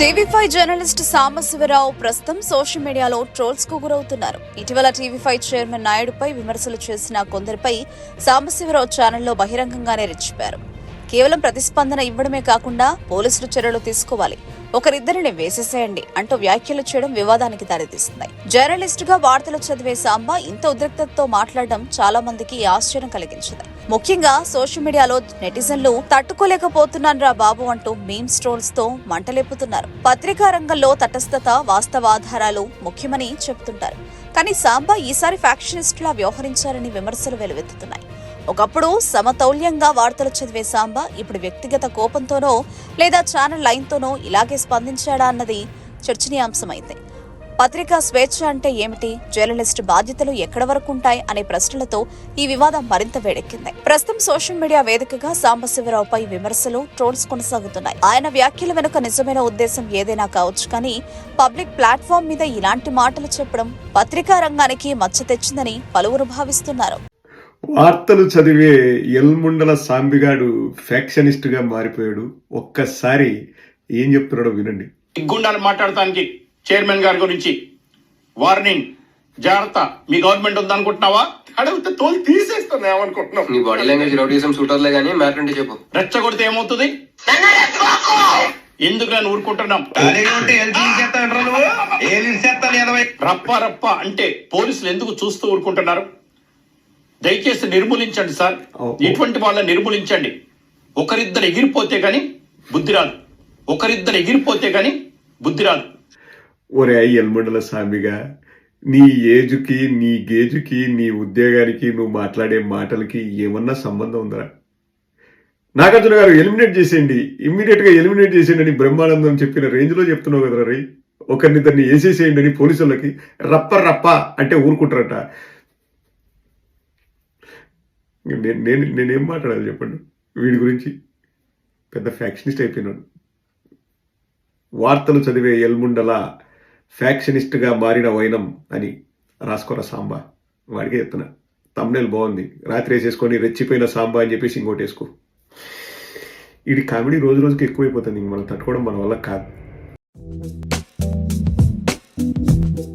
TV five journalist Sambasivarao ప్రస్తుతం social మీడియాలో ట్రోల్స్కు గురవుతున్నారు. ఇటీవల టీవీ ఫైవ్ చైర్మన్ నాయుడుపై విమర్శలు చేసిన కొందరిపై సాంబశివరావు ఛానల్లో బహిరంగంగానే రెచ్చిపారు. కేవలం ప్రతిస్పందన ఇవ్వడమే కాకుండా పోలీసులు చర్యలు తీసుకోవాలి. ఒకరిద్దరిని వేసేసేయండి అంటూ వ్యాఖ్యలు చేయడం వివాదానికి దారితీస్తుంది జర్నలిస్ట్గా వార్తలు చదివే సాంబ ఇంత ఉద్రిక్తతతో మాట్లాడడం చాలా మందికి ఆశ్చర్యం కలిగించింది. ముఖ్యంగా సోషల్ మీడియాలో నెటిజన్లు తట్టుకోలేకపోతున్నాన్రా బాబు అంటూ మీమ్ స్ట్రోల్స్తో మంటలేపుతున్నారు. పత్రికా రంగంలో తటస్థత వాస్తవాధారాలు ముఖ్యమని చెప్తుంటారు. కానీ సాంబా ఈసారి ఫ్యాక్షనిస్ట్ లా వ్యవహరించారని విమర్శలు వెలువెత్తుతున్నాయి. ఒకప్పుడు సమతౌల్యంగా వార్తలు చదివే సాంబా ఇప్పుడు వ్యక్తిగత కోపంతోనో లేదా ఛానల్ లైన్తోనో ఇలాగే స్పందించాడా అన్నది చర్చనీయాంశమైంది. పత్రికా స్వేచ్ఛ అంటే ఏమిటి? జర్నలిస్ట్ బాధ్యతలు ఎక్కడ వరకు ఉంటాయి? అనే ప్రశ్నలతో ఈ వివాదం మరింత వేడెక్కింది. ప్రస్తుతం సోషల్ మీడియా వేదికగా సాంబశివరావుపై విమర్శలు ట్రోల్స్ కొనసాగుతున్నాయి. ఆయన వ్యాఖ్యల వెనుక నిజమైన ఉద్దేశం ఏదైనా కావచ్చు కానీ పబ్లిక్ ప్లాట్ఫామ్ మీద ఇలాంటి మాటలు చెప్పడం పత్రికా రంగానికి మచ్చ తెచ్చిందని పలువురు భావిస్తున్నారు. వార్తలు చదివే ఎల్ముండల సాంబిగాడు ఫ్యాక్షనిస్ట్గా మారిపోయాడు. ఒక్కసారి ఏం చెప్తున్నాడో వినండి. గుండాలు మాట్లాడటానికి చైర్మన్ గారి గురించి వార్నింగ్. జాగ్రత్త మీ గవర్నమెంట్ ఉందనుకుంటున్నావా? అడిగితే తోలు తీసేస్తున్నా ఏమనుకుంటున్నావు? నీ బాడీ లాంగ్వేజ్ రౌడీజం సూట్ అవుతలే కానీ మ్యాటర్ అంటే చెప్పు. రెచ్చగొడితే ఏమవుతుంది? ఎందుకు నేను ఊరుకుంటున్నాం? రప్ప రప్ప అంటే పోలీసులు ఎందుకు చూస్తూ ఊరుకుంటున్నారు? దయచేసి నిర్మూలించండి సార్. ఇటువంటి వాళ్ళని నిర్మూలించండి. ఒకరిద్దరు ఎగిరిపోతే గాని బుద్ధి రాదు. ఒకరిద్దరు ఎగిరిపోతే గాని బుద్ధి రాదు. ఒరే ఎల్ముండల సాంబిగా నీ ఏజుకి నీ గేజుకి నీ ఉద్యోగానికి నువ్వు మాట్లాడే మాటలకి ఏమన్నా సంబంధం ఉందా నాగార్జున గారు ఎలిమినేట్ చేసేయండి. ఇమ్మీడియట్గా ఎలిమినేట్ చేసేయండి అని బ్రహ్మానందం చెప్పిన రేంజ్లో చెప్తున్నావు కదా రే. ఒకరినిద్దరిని వేసేసేయండి అని పోలీసులకి రప్ప రప్ప అంటే ఊరుకుంటారట. నేను నేను నేనేం మాట్లాడాలి చెప్పండి? వీడి గురించి పెద్ద ఫ్యాక్షనిస్ట్ అయిపోయినాడు. వార్తలు చదివే ఎల్ముండల ఫ్యాక్షనిస్ట్గా మారిన వైనం అని రాసుకోరా సాంబా? వాడికే చెప్తున్నా. తమ్నేలు బాగుంది. రాత్రి వేసేసుకొని రెచ్చిపోయిన సాంబా అని చెప్పేసి ఇంకోటి వేసుకో. ఇది కామెడీ రోజు రోజుకి ఎక్కువైపోతుంది. ఇంక మనం తట్టుకోవడం మన వల్ల కాదు.